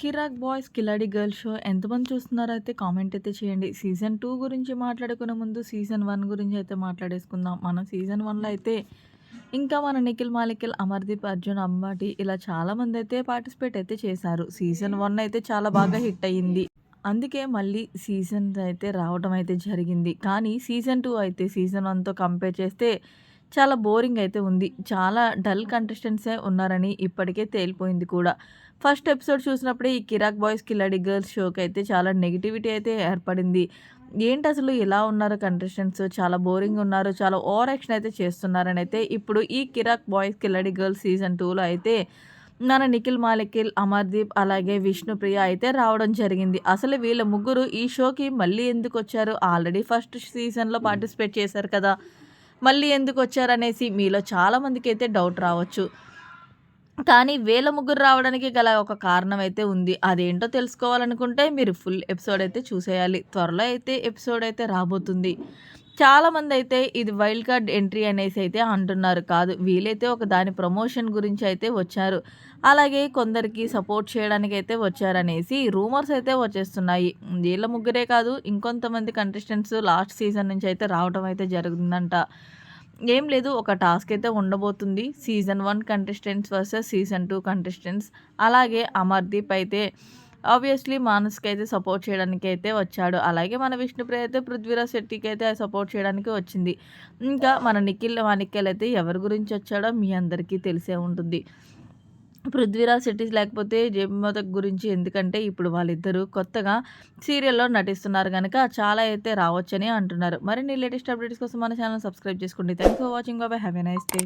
కిరాక్ boys కిలాడి girl show ఎంతమంది చూస్తున్నారో అయితే కామెంట్ అయితే చేయండి. సీజన్ టూ గురించి మాట్లాడుకునే ముందు సీజన్ వన్ గురించి అయితే మాట్లాడేసుకుందాం. మనం సీజన్ వన్లో అయితే ఇంకా మన నిఖిల్ మాలికిల్ అమర్దీప్ అర్జున్ అంబాటి ఇలా చాలామంది అయితే పార్టిసిపేట్ అయితే చేశారు. సీజన్ వన్ అయితే చాలా బాగా హిట్ అయ్యింది. అందుకే మళ్ళీ సీజన్ అయితే రావడం అయితే జరిగింది. కానీ సీజన్ టూ అయితే సీజన్ వన్తో కంపేర్ చేస్తే చాలా బోరింగ్ అయితే ఉంది. చాలా డల్ కంటెస్టెంట్సే ఉన్నారని ఇప్పటికే తేలిపోయింది కూడా. ఫస్ట్ ఎపిసోడ్ చూసినప్పుడే ఈ కిరాక్ బాయ్స్ కిల్లడి గర్ల్స్ షోకి అయితే చాలా నెగిటివిటీ అయితే ఏర్పడింది. ఏంటి అసలు ఇలా ఉన్నారు కంటెస్టెంట్స్? చాలా బోరింగ్ ఉన్నారు. చాలా ఓవర్ యాక్షన్ అయితే చేస్తున్నారని అయితే ఇప్పుడు ఈ కిరాక్ బాయ్స్ కిల్లడి గర్ల్స్ సీజన్ టూలో అయితే మన నిఖిల్ మాలికిల్ అమర్దీప్ అలాగే విష్ణుప్రియ అయితే రావడం జరిగింది. అసలు వీళ్ళ ముగ్గురు ఈ షోకి మళ్ళీ ఎందుకు వచ్చారు ఆల్రెడీ ఫస్ట్ సీజన్లో పార్టిసిపేట్ చేశారు కదా. మళ్ళీ ఎందుకు వచ్చారనేసి మీలో చాలామందికి అయితే డౌట్ రావచ్చు. కానీ వేల ముగ్గురు రావడానికి గల ఒక కారణం అయితే ఉంది. అదేంటో తెలుసుకోవాలనుకుంటే మీరు ఫుల్ ఎపిసోడ్ అయితే చూసేయాలి. త్వరలో అయితే ఎపిసోడ్ అయితే రాబోతుంది. చాలామంది అయితే ఇది వైల్డ్ కార్డ్ ఎంట్రీ అనేసి అయితే అంటున్నారు. కాదు వీలైతే ఒక దాని ప్రమోషన్ గురించి అయితే వచ్చారు. అలాగే కొందరికి సపోర్ట్ చేయడానికి అయితే వచ్చారనేసి రూమర్స్ అయితే వచ్చేస్తున్నాయి. వీళ్ళ ముగ్గురే కాదు ఇంకొంతమంది కంటెస్టెంట్స్ లాస్ట్ సీజన్ నుంచి అయితే రావడం అయితే జరుగుతుందంట ఏం లేదు ఒక టాస్క్ అయితే ఉండబోతుంది. Season one contestants versus season two contestants అలాగే అమర్దీప్ అయితే ఆబ్వియస్లీ మానస్కి అయితే సపోర్ట్ చేయడానికి అయితే వచ్చాడు. అలాగే మన విష్ణుప్రియ అయితే పృథ్వీరాజ్ శెట్టికి అయితే సపోర్ట్ చేయడానికి వచ్చింది. ఇంకా మన నిఖిల్ మాణిక్యల్ అయితే ఎవరి గురించి వచ్చాడో మీ అందరికీ తెలిసే ఉంటుంది. పృథ్వీరాజ్ శెట్టి లేకపోతే జయమత గురించి ఎందుకంటే ఇప్పుడు వాళ్ళిద్దరూ కొత్తగా సీరియల్లో నటిస్తున్నారు కనుక చాలా అయితే రావచ్చని అంటున్నారు. మరిన్ని లేటెస్ట్ అప్డేట్స్ కోసం మన ఛానల్ సబ్స్క్రైబ్ చేసుకోండి. థ్యాంక్ ఫర్ వాచింగ్ బాబాయ్ హ్యావ్ ఎ నైస్ డే